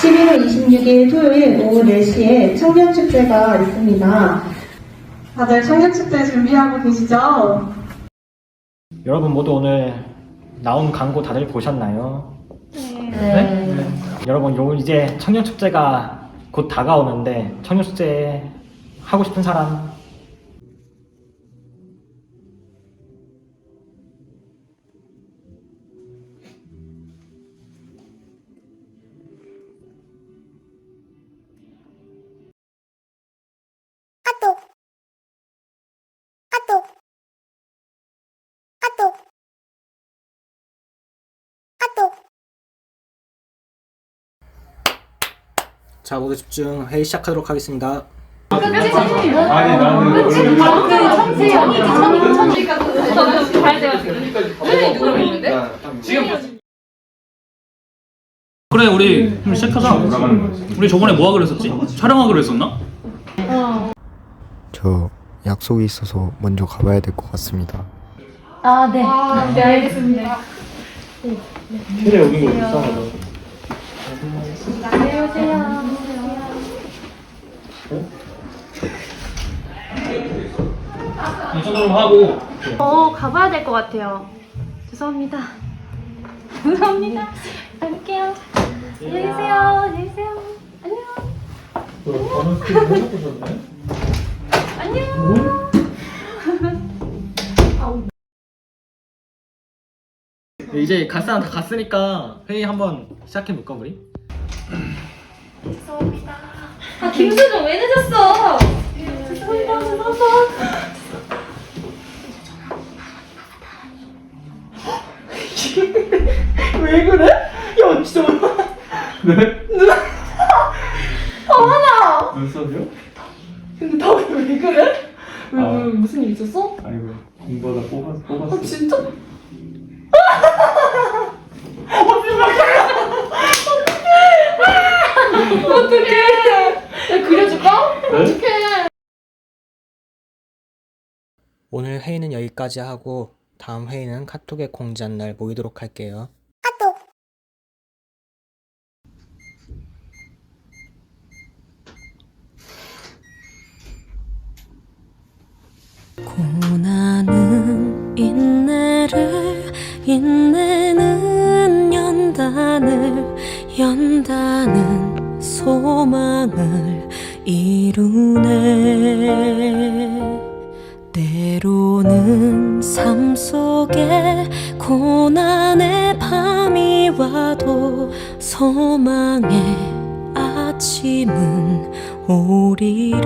(11월 26일) 토요일 오후 (4시에) 청년축제가 있습니다. 다들 청년축제 준비하고 계시죠? 여러분 모두 오늘 나온 광고 다들 보셨나요? 네. 여러분 요 이제 청년 축제가 곧 다가오는데 청년 축제 하고 싶은 사람 자 모두 집중 회의 시작하도록 하겠습니다. 그래 우리 시작하자 우리 저번에 뭐 하기로 했었지? 촬영하기로 했었나? 저 약속이 있어서 먼저 가봐야 될 것 같습니다. 아, 네. 네, 알겠습니다. 실에 오는 거 이상하다. 안녕하세요. 이 정도로 하고 어, 가봐야 될 것 같아요. 죄송합니다. 죄송합니다. 갈게요. 안녕히 계세요. 안녕히 계세요. 안녕. 안녕. 이제 갈 사람 다 갔으니까 회의 한번 시작해 볼까 우리? 아, 김수정 왜 늦었어? 죄송합니다. 죄송합니다. 왜 그래? 야 진짜 눈썹이요? 근데 다들 왜 그래? 왜, 아. 왜 무슨 일 있었어? 아이고 공부하다 뽑았, 아 뽑았어 진짜? 어떡해 야 네? 오늘 회의는 여기까지 하고 다음 회의는 카톡에 공지한 날 모이도록 할게요. 고난은 인내를 인내는 연단을 연단은 소망을 이루네. 때로는 삶 속에 고난의 밤이 와도 소망의 아침은 오리라